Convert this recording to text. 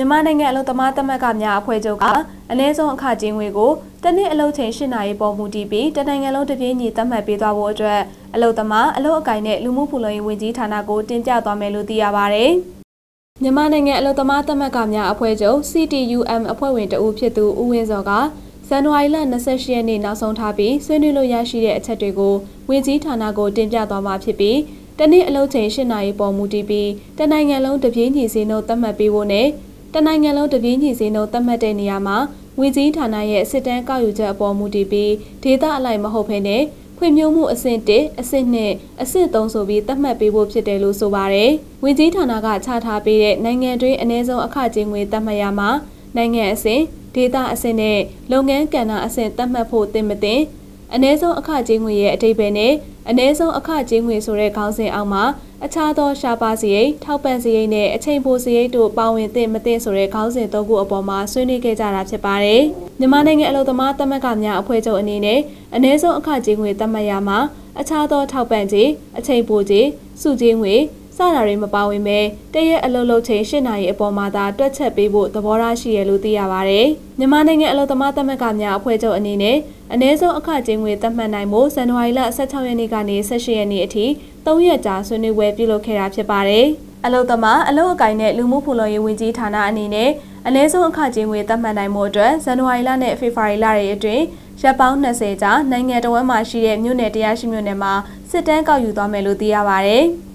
မြန်မာနိုင်ငံအလုံသမားသမဂ္ဂများအဖွဲ့ချုပ်ကအ ਨੇ ဆုံးအခကြေးငွေကိုတနည်းအလုပ်ချိန်၈နာရီပေါ်မူတည်ပြီးတနိုင်ငံလုံးတပြေးညီသတ်မှတ်ပေးသွားဖို့အတွက်အလုံသမားအလုံအကိုင်နဲ့လူမှုဖူလုံရေးဝန်ကြီးဌာနကိုတင်ပြသွားမယ်လို့သိရပါဗျ။မြန်မာနိုင်ငံအလုံသမားသမဂ္ဂများအဖွဲ့ချုပ် CTUM အဖွဲ့ဝင်တဦးဖြစ်သူဦးဝင်းစောကဇန်နဝါရီလ28ရက်နေ့နောက်ဆုံးထားပြီးဆွေးနွေးလို့ရရှိတဲ့အချက်တွေကိုဝန်ကြီးဌာနကိုတင်ပြသွားမှာဖြစ်ပြီးတနေ့အလုပ်ချိန်၈နာရီပေါ်မူတည်ပြီးတနိုင်ငံလုံးတပြေးညီစီနှုတ်သတ်မှတ်ပေးဖို့နဲ့ တနိုင်ငံလုံးတပြေးညီစီနှုတ်သတ်မှတ်တဲ့နေရာမှာဝင်ကြီးဌာနရဲ့စစ်တမ်းကောက်ယူချက်အပေါ်မူတည်ပြီးဒေသအလိုက်မဟုတ်ဘဲနဲ့ဖွံ့ဖြိုးမှုအဆင့်1အဆင့်2အဆင့်3ဆိုပြီးသတ်မှတ်ပေးဖို့ဖြစ်တယ်လို့ဆိုပါတယ်။ဝင်ကြီးဌာနကချထားပေးတဲ့နိုင်ငံတွင်းအ ਨੇ ဆုံးအခကြေးငွေသတ်မှတ်ရမှာနိုင်ငံအဆင့်ဒေသအဆင့်နဲ့လုပ်ငန်းကဏ္ဍအဆင့်သတ်မှတ်ဖို့တင်မတင် အ ਨੇ ဆုံးအခကြေးငွေရဲ့အတိတ်ပဲနဲ့အ ਨੇ ဆုံးအခကြေးငွေဆိုတဲ့ခေါင်းစဉ်အောက်မှာအခြားသောရှားပါစရိတ်ထောက်ပံ့စရိတ်နဲ့အချိန်ပိုစရိတ်တို့ပါဝင်သင့်မသင့်ဆိုတဲ့ခေါင်းစဉ်သုံးခုအပေါ်မှာဆွေးနွေးခဲ့ကြတာဖြစ်ပါတယ်။မြန်မာနိုင်ငံအလုံသမားသမဂ္ဂများအဖွဲ့ချုပ်အနေနဲ့အ ਨੇ ဆုံးအခကြေးငွေသတ်မှတ်ရမှာအခြားသောထောက်ပံ့ကြေးအချိန်ပိုကြေးစုကြေးငွေ စတာတွေမပါဝင်ပဲတရက်အလုပ်လုပ်ချိန်၈နာရီအပေါ်မှာသာတွက်ချက်ပေးဖို့သဘောထားရှိရလို့သိရပါဗျ။မြန်မာနိုင်ငံအလုပ်သမားသမဂ္ဂများအဖွဲ့ချုပ်အနေနဲ့အ ਨੇ ဆုံးအခကြေးငွေသတ်မှတ်နိုင်မှုဇန်နဝါရီလ16ရက်နေ့ကနေ18ရက်နေ့အထိ3ရက်ကြာဆွေးနွေးပွဲပြုလုပ်ခဲ့တာဖြစ်ပါတယ်။အလုပ်သမားအလုပ်အကိုင်နဲ့လူမှုဖူလုံရေးဝန်ကြီးဌာနအနေနဲ့အ ਨੇ ဆုံးအခကြေးငွေသတ်မှတ်နိုင်မှုအတွက်ဇန်နဝါရီလနဲ့ဖေဖော်ဝါရီလတွေအတွင်းရပ်ပေါင်း20ကြာနိုင်ငံတော်ဝန်မှရှိတဲ့မြို့နယ်တရားရှိမြို့နယ်မှာစစ်တမ်းကောက်ယူသွားမယ်လို့သိရပါဗျ။